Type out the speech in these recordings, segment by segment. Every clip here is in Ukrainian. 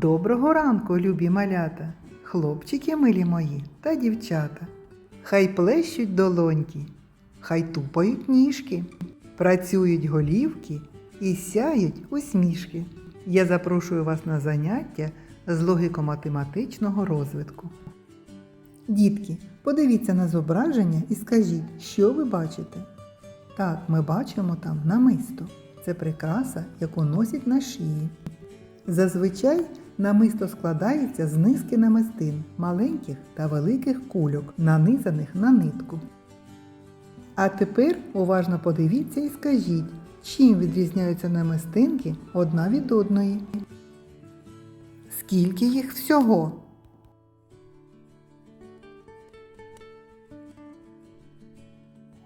Доброго ранку, любі малята, хлопчики милі мої та дівчата. Хай плещуть долоньки, хай тупають ніжки, працюють голівки і сяють усмішки. Я запрошую вас на заняття з логіко-математичного розвитку. Дітки, подивіться на зображення і скажіть, що ви бачите? Так, ми бачимо там намисто. Це прикраса, яку носять на шиї. Зазвичай намисто складається з низки намистин, маленьких та великих кульок, нанизаних на нитку. А тепер уважно подивіться і скажіть, чим відрізняються намистинки одна від одної. Скільки їх всього?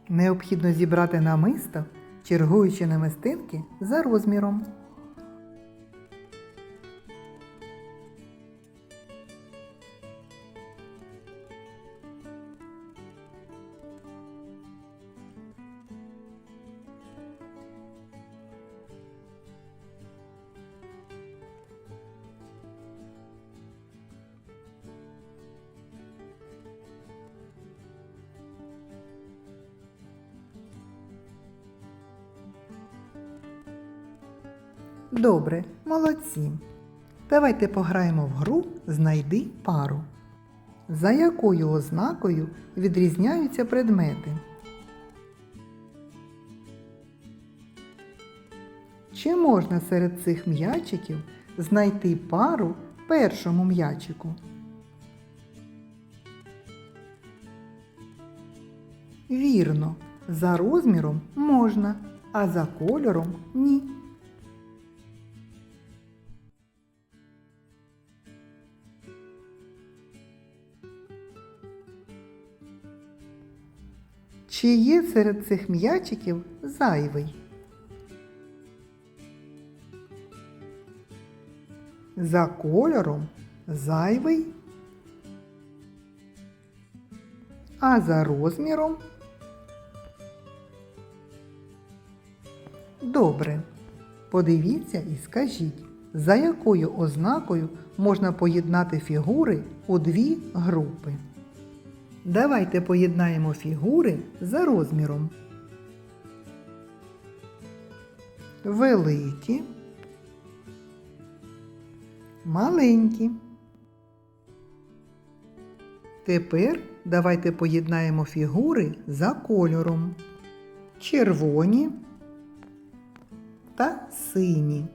Необхідно зібрати намисто, чергуючи намистинки за розміром. Добре, молодці. Давайте пограємо в гру Знайди пару. За якою ознакою відрізняються предмети? Чи можна серед цих м'ячиків знайти пару першому м'ячику? Вірно, за розміром можна, а за кольором ні. Чи є серед цих м'ячиків зайвий? За кольором зайвий, а за розміром Добре. Подивіться і скажіть, за якою ознакою можна поєднати фігури у дві групи. Давайте поєднаємо фігури за розміром. Великі, маленькі. Тепер давайте поєднаємо фігури за кольором. Червоні та сині.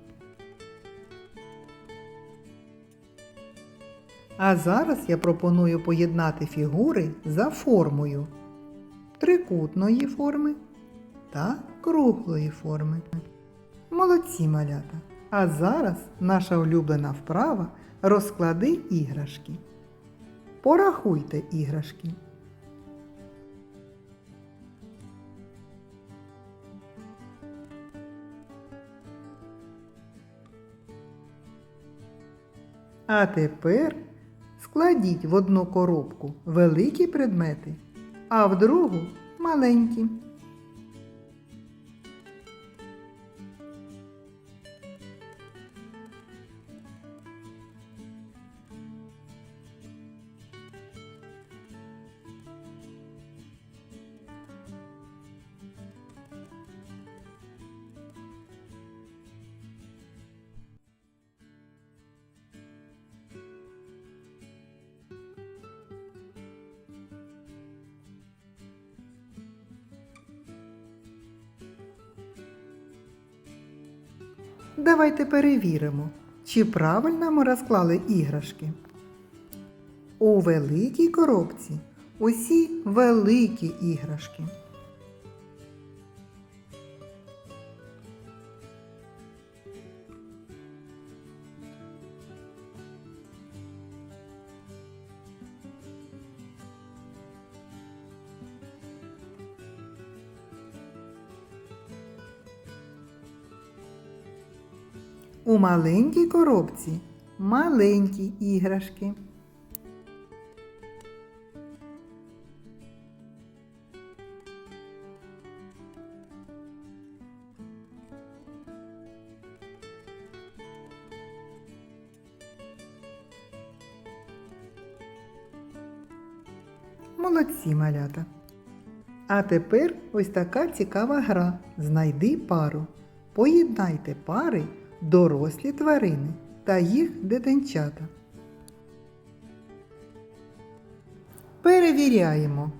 А зараз я пропоную поєднати фігури за формою трикутної форми та круглої форми. Молодці малята! А зараз наша улюблена вправа розклади іграшки. Порахуйте іграшки. А тепер складіть в одну коробку великі предмети, а в другу маленькі. Давайте перевіримо, чи правильно ми розклали іграшки. У великій коробці усі великі іграшки. У маленькій коробці маленькі іграшки. Молодці малята. А тепер ось така цікава гра. Знайди пару. Поєднайте пари дорослі тварини та їх дитинчата. Перевіряємо.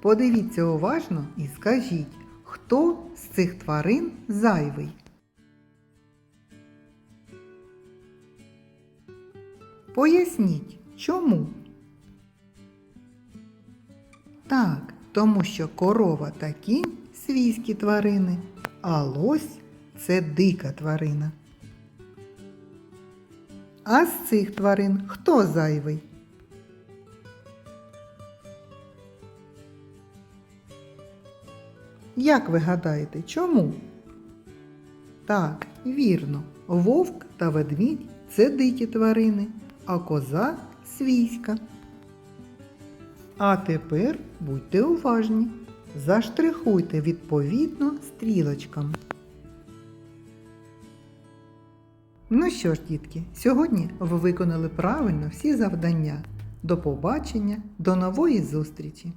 Подивіться уважно і скажіть, хто з цих тварин зайвий? Поясніть, чому? Так, тому що корова та кінь свійські тварини, а лось це дика тварина. А з цих тварин хто зайвий? Як ви гадаєте, чому? Так, вірно, вовк та ведмідь це дикі тварини, а коза свійська. А тепер будьте уважні. Заштрихуйте відповідно стрілочками. Ну що ж, дітки, сьогодні ви виконали правильно всі завдання. До побачення, до нової зустрічі!